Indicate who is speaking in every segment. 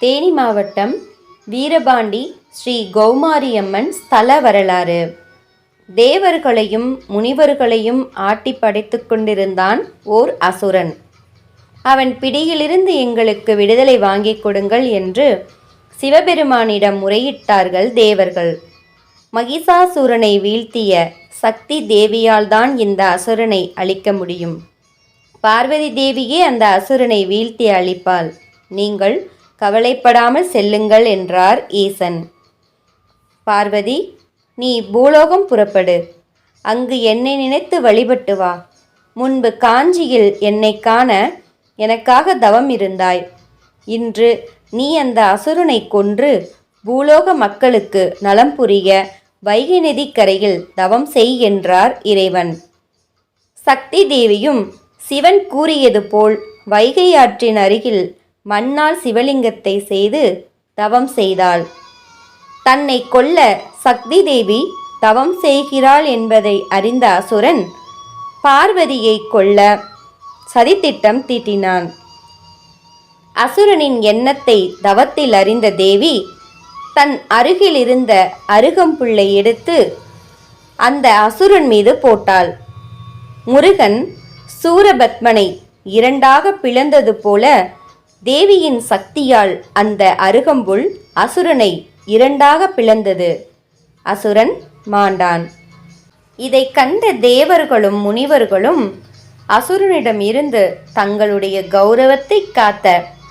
Speaker 1: தேனி மாவட்டம் வீரபாண்டி ஸ்ரீ கௌமாரியம்மன் ஸ்தல வரலாறு. தேவர்களையும் முனிவர்களையும் ஆட்டி படைத்து கொண்டிருந்தான் ஓர் அசுரன். அவன் பிடியிலிருந்து எங்களுக்கு விடுதலை வாங்கிக் கொடுங்கள் என்று சிவபெருமானிடம் முறையிட்டார்கள் தேவர்கள். மகிஷாசுரனை வீழ்த்திய சக்தி தேவியால்தான் இந்த அசுரனை அழிக்க முடியும். பார்வதி தேவியே அந்த அசுரனை வீழ்த்தி அழிப்பாள். நீங்கள் கவலைப்படாமல் செல்லுங்கள் என்றார் ஈசன். பார்வதி நீ பூலோகம் புறப்படு. அங்கு என்னை நினைத்து வழிபட்டு வா. முன்பு காஞ்சியில் என்னை காண எனக்காக தவம் இருந்தாய். இன்று நீ அந்த அசுரனை கொன்று பூலோக மக்களுக்கு நலம் புரிய வைகை நதிக்கரையில் தவம் செய் என்றார் இறைவன். சக்தி தேவியும் சிவன் கூறியது போல் வைகை ஆற்றின் அருகில் மண்ணால் சிவலிங்கத்தை செய்து தவம் செய்தாள். தன்னை கொல்ல சக்தி தேவி தவம் செய்கிறாள் என்பதை அறிந்த அசுரன் பார்வதியை கொல்ல சதித்திட்டம் தீட்டினான். அசுரனின் எண்ணத்தை தவத்தில் அறிந்த தேவி தன் அருகில் இருந்த அருகம்புல்லை எடுத்து அந்த அசுரன் மீது போட்டாள். முருகன் சூரபத்மனை இரண்டாக பிளந்தது போல தேவியின் சக்தியால் அந்த அருகம்புல் அசுரனை இரண்டாக பிளந்தது. அசுரன் மாண்டான். இதை கண்ட தேவர்களும் முனிவர்களும் அசுரனிடம் இருந்து தங்களுடைய கௌரவத்தை காத்த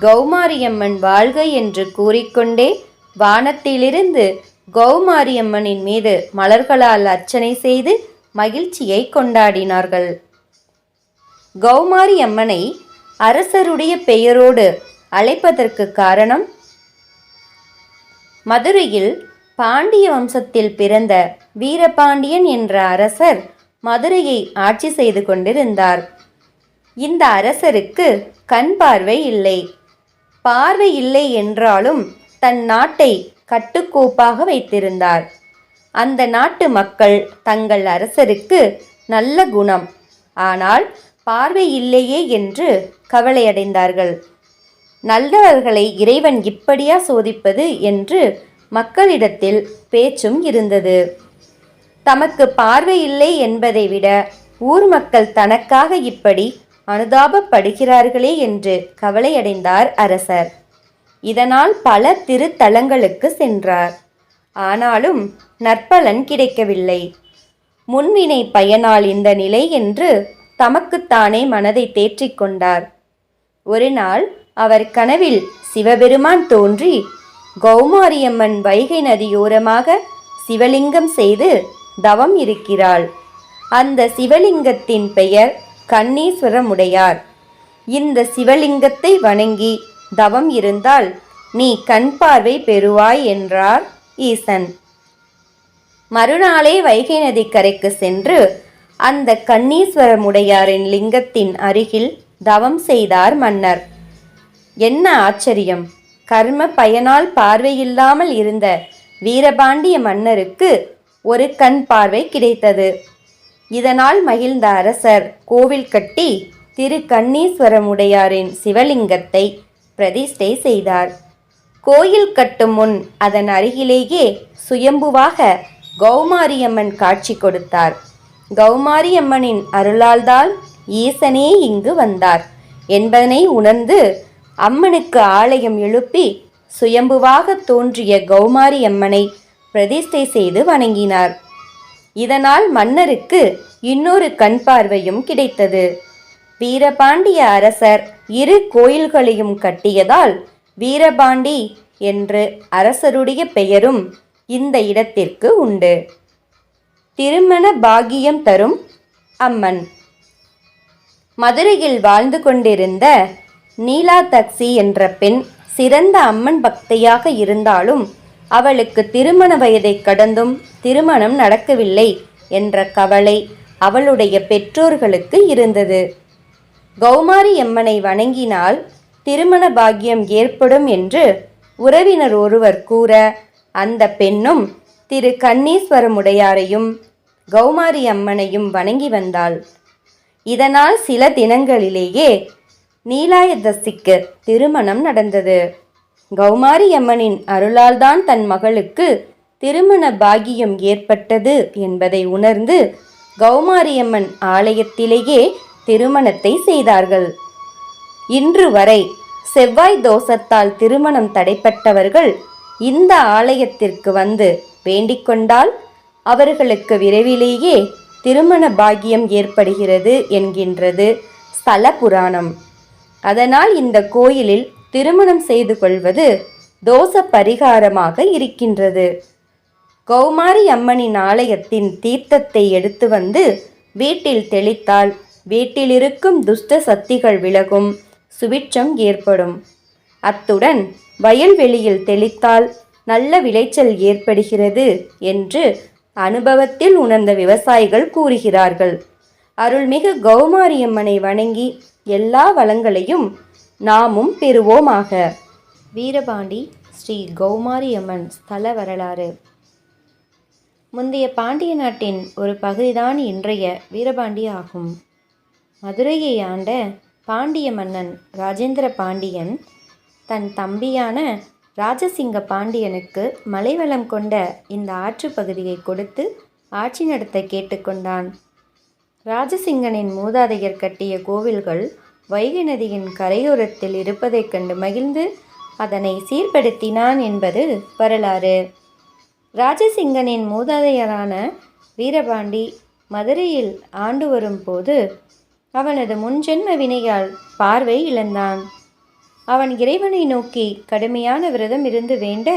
Speaker 1: கௌமாரியம்மன் வாழ்க என்று கூறிக்கொண்டே வானத்திலிருந்து கௌமாரியம்மனின் மீது மலர்களால் அர்ச்சனை செய்து மகிழ்ச்சியை கொண்டாடினார்கள். கௌமாரி அம்மனை அரசருடைய பெயரோடு அழைப்பதற்கு காரணம் மதுரையில் பாண்டிய வம்சத்தில் பிறந்த வீரபாண்டியன் என்ற அரசர் மதுரையை ஆட்சி செய்து கொண்டிருந்தார். இந்த அரசருக்கு கண் பார்வை இல்லை. பார்வை இல்லை என்றாலும் தன் நாட்டை கட்டுக்கோப்பாக வைத்திருந்தார். அந்த நாட்டு மக்கள் தங்கள் அரசருக்கு நல்ல குணம். ஆனால் பார்வை இல்லையே என்று கவலையடைந்தார்கள். நல்லவர்களை இறைவன் இப்படியா சோதிப்பது என்று மக்களிடத்தில் பேச்சும் இருந்தது. தமக்கு பார்வை இல்லை என்பதை விட ஊர் மக்கள் தனக்காக இப்படி அனுதாபப்படுகிறார்களே என்று கவலையடைந்தார் அரசர். இதனால் பல திருத்தலங்களுக்கு சென்றார். ஆனாலும் நற்பலன் கிடைக்கவில்லை. முன்வினை பயனால் இந்த நிலை என்று தமக்குத்தானே மனதை தேற்றிக் கொண்டார். ஒரு நாள் அவர் கனவில் சிவபெருமான் தோன்றி கௌமாரியம்மன் வைகை நதியோரமாக சிவலிங்கம் செய்து தவம் இருக்கிறாள். அந்த சிவலிங்கத்தின் பெயர் கண்ணீஸ்வரமுடையார். இந்த சிவலிங்கத்தை வணங்கி தவம் இருந்தால் நீ கண் பார்வை பெறுவாய் என்றார் ஈசன். மறுநாளே வைகை நதிக்கரைக்கு சென்று அந்த கண்ணீஸ்வரமுடையாரின் லிங்கத்தின் அருகில் தவம் செய்தார் மன்னர். என்ன ஆச்சரியம்! கர்ம பயனால் பார்வையில்லாமல் இருந்த வீரபாண்டிய மன்னருக்கு ஒரு கண் பார்வை கிடைத்தது. இதனால் மகிழ்ந்த அரசர் கோவில் கட்டி திரு கண்ணீஸ்வரமுடையாரின் சிவலிங்கத்தை பிரதிஷ்டை செய்தார். கோயில் கட்டும் முன் அதன் அருகிலேயே சுயம்புவாக கௌமாரியம்மன் காட்சி கொடுத்தார். கௌமாரியம்மனின் அருளால்தான் ஈசனே இங்கு வந்தார். என்பதனை உணர்ந்து அம்மனுக்கு ஆலயம் எழுப்பி சுயம்புவாக தோன்றிய கௌமாரி அம்மனை பிரதிஷ்டை செய்து வணங்கினார். இதனால் மன்னருக்கு இன்னொரு கண் பார்வையும் கிடைத்தது. வீரபாண்டிய அரசர் இரு கோயில்களையும் கட்டியதால் வீரபாண்டி என்று அரசருடைய பெயரும் இந்த இடத்திற்கு உண்டு. திருமண பாகியம் தரும் அம்மன். மதுரையில் வாழ்ந்து கொண்டிருந்த நீலா தக்சி என்ற பெண் சிறந்த அம்மன் பக்தையாக இருந்தாலும் அவளுக்கு திருமண வயதை கடந்தும் திருமணம் நடக்கவில்லை என்ற கவலை அவளுடைய பெற்றோர்களுக்கு இருந்தது. கௌமாரி அம்மனை வணங்கினால் திருமண பாக்கியம் ஏற்படும் என்று உறவினர் ஒருவர் கூற அந்த பெண்ணும் திரு கண்ணீஸ்வரமுடையாரையும் கௌமாரி அம்மனையும் வணங்கி வந்தாள். இதனால் சில தினங்களிலேயே நீலாயதசிக்கு திருமணம் நடந்தது. கௌமாரி அம்மனின் அருளால்தான் தன் மகளுக்கு திருமண பாகியம் ஏற்பட்டது என்பதை உணர்ந்து கௌமாரியம்மன் ஆலயத்திலேயே திருமணத்தை செய்தார்கள். இன்று வரை செவ்வாய் தோஷத்தால் திருமணம் தடைப்பட்டவர்கள் இந்த ஆலயத்திற்கு வந்து வேண்டிக் கொண்டால் அவர்களுக்கு விரைவிலேயே திருமண பாக்கியம் ஏற்படுகிறது என்கின்றது ஸ்தல புராணம். அதனால் இந்த கோயிலில் திருமணம் செய்து கொள்வது தோச பரிகாரமாக இருக்கின்றது. கௌமாரி அம்மனின் ஆலயத்தின் தீர்த்தத்தை எடுத்து வந்து வீட்டில் தெளித்தால் வீட்டிலிருக்கும் துஷ்ட சக்திகள் விலகும் சுபிட்சம் ஏற்படும். அத்துடன் வயல்வெளியில் தெளித்தால் நல்ல விளைச்சல் ஏற்படுகிறது என்று அனுபவத்தில் உணர்ந்த விவசாயிகள் கூறுகிறார்கள். அருள்மிகு கௌமாரியம்மனை வணங்கி எல்லா வளங்களையும் நாமும் பெறுவோமாக. வீரபாண்டி ஸ்ரீ கௌமாரியம்மன் ஸ்தல வரலாறு. முந்தைய பாண்டிய நாட்டின் ஒரு பகுதிதான் இன்றைய வீரபாண்டி ஆகும். மதுரையை ஆண்ட பாண்டிய மன்னன் ராஜேந்திர பாண்டியன் தன் தம்பியான ராஜசிங்க பாண்டியனுக்கு மலைவளம் கொண்ட இந்த ஆற்று பகுதியை கொடுத்து ஆட்சி நடத்த கேட்டுக்கொண்டான். ராஜசிங்கனின் மூதாதையர் கட்டிய கோவில்கள் வைகை நதியின் கரையோரத்தில் இருப்பதைக் கண்டு மகிழ்ந்து அதனை சீர்படுத்தினான் என்பது வரலாறு. ராஜசிங்கனின் மூதாதையரான வீரபாண்டி மதுரையில் ஆண்டு வரும்போது அவனது முன்ஜென்ம வினையால் பார்வை இழந்தான். அவன் இறைவனை நோக்கி கடுமையான விரதம் இருந்து வேண்ட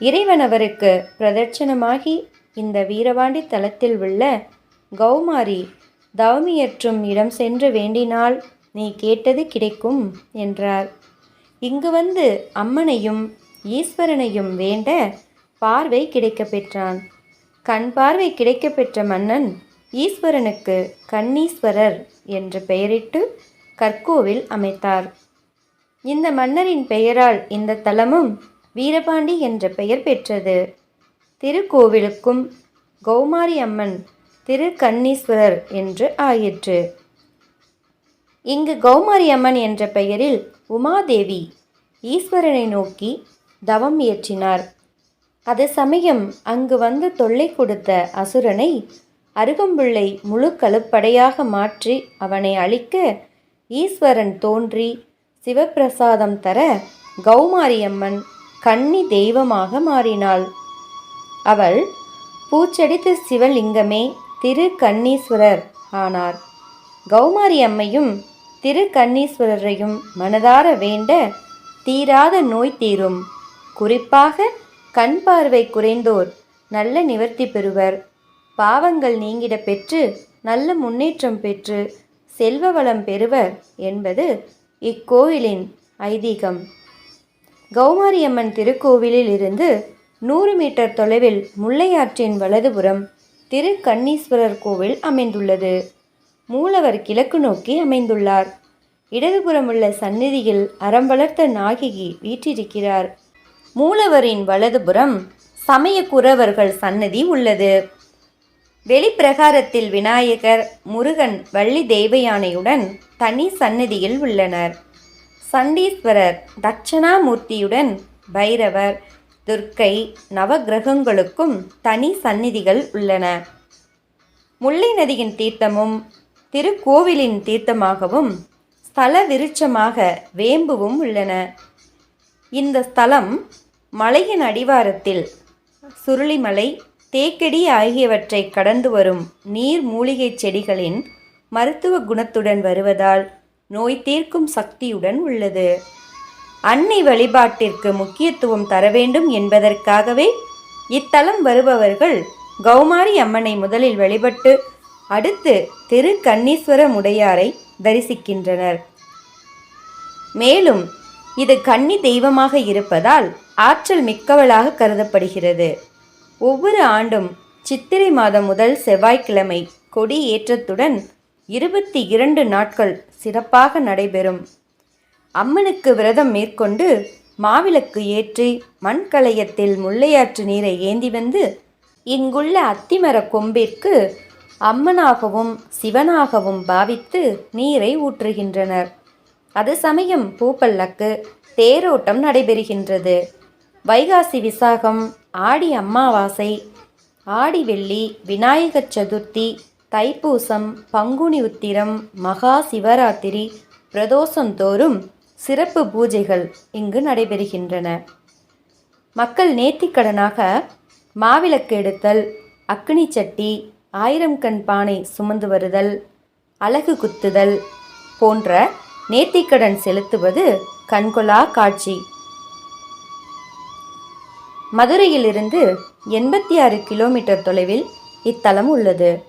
Speaker 1: இறைவன் அவருக்கு பிரதட்சணமாகி இந்த வீரவாண்டி தலத்தில் உள்ள கௌமாரி தவமியற்றும் இடம் சென்று வேண்டினால் நீ கேட்டது கிடைக்கும் என்றார். இங்கு வந்து அம்மனையும் ஈஸ்வரனையும் வேண்ட பார்வை கிடைக்க பெற்றான். கண் பார்வை கிடைக்க பெற்ற மன்னன் ஈஸ்வரனுக்கு கண்ணீஸ்வரர் என்று பெயரிட்டு கற்கோவில் அமைத்தார். இந்த மன்னரின் பெயரால் இந்த தலமும் வீரபாண்டி என்ற பெயர் பெற்றது. திருக்கோவிலுக்கும் கௌமாரி அம்மன் திரு கன்னீஸ்வரர் என்று ஆயிற்று. இங்கு கௌமாரி அம்மன் என்ற பெயரில் உமாதேவி ஈஸ்வரனை நோக்கி தவம் இயற்றினார். அது சமயம் அங்கு வந்து தொல்லை கொடுத்த அசுரனை அருகம்புள்ளை முழு கழுப்படையாக மாற்றி அவனை அழிக்க ஈஸ்வரன் தோன்றி சிவப்பிரசாதம் தர கௌமாரியம்மன் கன்னி தெய்வமாக மாறினாள். அவள் பூச்செடித்த சிவலிங்கமே திரு கண்ணீஸ்வரர் ஆனார். கௌமாரி அம்மையும் திரு கண்ணீஸ்வரரையும் மனதார வேண்ட தீராத நோய் தீரும். குறிப்பாக கண் பார்வை குறைந்தோர் நல்ல நிவர்த்தி பெறுவர். பாவங்கள் நீங்கிட பெற்று நல்ல முன்னேற்றம் பெற்று செல்வ வளம் பெறுவர் என்பது இக்கோயிலின் ஐதீகம். கௌமாரியம்மன் திருக்கோவிலில் இருந்து நூறு மீட்டர் தொலைவில் முல்லையாற்றின் வலதுபுறம் திரு கண்ணீஸ்வரர் கோவில் அமைந்துள்ளது. மூலவர் கிழக்கு நோக்கி அமைந்துள்ளார். இடதுபுறம் உள்ள சந்நிதியில் அறம் வளர்த்த நாயகி வீற்றிருக்கிறார். மூலவரின் வலதுபுறம் சமய குறவர்கள் சன்னதி உள்ளது. வெளிப்பிரகாரத்தில் விநாயகர் முருகன் வள்ளி தேவயானையுடன் தனி சந்நிதியில் உள்ளனர். சண்டீஸ்வரர் தட்சணாமூர்த்தியுடன் பைரவர் துர்க்கை நவக்கிரகங்களுக்கும் தனி சந்நிதிகள் உள்ளன. முல்லை நதியின் தீர்த்தமும் திருக்கோவிலின் தீர்த்தமாகவும் ஸ்தல விருட்சமாக வேம்புவும் உள்ளன. இந்த ஸ்தலம் மலையின் அடிவாரத்தில் சுருளிமலை தேக்கடி ஆகியவற்றை கடந்து வரும் நீர் மூலிகைச் செடிகளின் மருத்துவ குணத்துடன் வருவதால் நோய் தீர்க்கும் சக்தியுடன் உள்ளது. அன்னை வழிபாட்டிற்கு முக்கியத்துவம் தர வேண்டும் என்பதற்காகவே இத்தலம் வருபவர்கள் கௌமாரி அம்மனை முதலில் வழிபட்டு அடுத்து திரு கண்ணீஸ்வர முடையாரை தரிசிக்கின்றனர். மேலும் இது கன்னி தெய்வமாக இருப்பதால் ஆற்றல் மிக்கவளாக கருதப்படுகிறது. ஒவ்வொரு ஆண்டும் சித்திரை மாதம் முதல் செவ்வாய்க்கிழமை கொடி ஏற்றத்துடன் இருபத்தி இரண்டு நாட்கள் சிறப்பாக நடைபெறும். அம்மனுக்கு விரதம் மேற்கொண்டு மாவிளக்கு ஏற்றி மண்கலயத்தில் முல்லையாற்று நீரை ஏந்தி வந்து இங்குள்ள அத்திமர கொம்பிற்கு அம்மனாகவும் சிவனாகவும் பாவித்து நீரை ஊற்றுகின்றனர். அது சமயம் பூப்பல்லக்கு தேரோட்டம் நடைபெறுகின்றது. வைகாசி விசாகம் ஆடி அம்மாவாசை ஆடி வெள்ளி விநாயகர் சதுர்த்தி தைப்பூசம் பங்குனி உத்திரம் மகா சிவராத்திரி பிரதோஷந்தோறும் சிறப்பு பூஜைகள் இங்கு நடைபெறுகின்றன. மக்கள் நேர்த்திக்கடனாக மாவிளக்கு எடுத்தல் அக்னி சட்டி ஆயிரம் கண் பானை சுமந்து வருதல் அலகு குத்துதல் போன்ற நேர்த்திக்கடன் செலுத்துவது கண்கொள்ளா காட்சி. மதுரையிலிருந்து எண்பத்தி ஆறு கிலோமீட்டர் தொலைவில் இத்தலம் உள்ளது.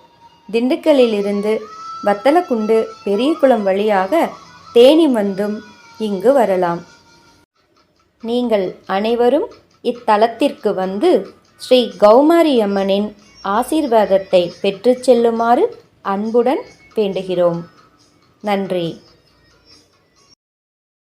Speaker 1: திண்டுக்கல்லிலிருந்து வத்தலக்குண்டு பெரியகுளம் வழியாக தேனி வந்தும் இங்கு வரலாம். நீங்கள் அனைவரும் இத்தலத்திற்கு வந்து ஸ்ரீ கௌமாரி அம்மனின் ஆசீர்வாதத்தை பெற்று செல்லுமாறு அன்புடன் வேண்டுகிறோம். நன்றி.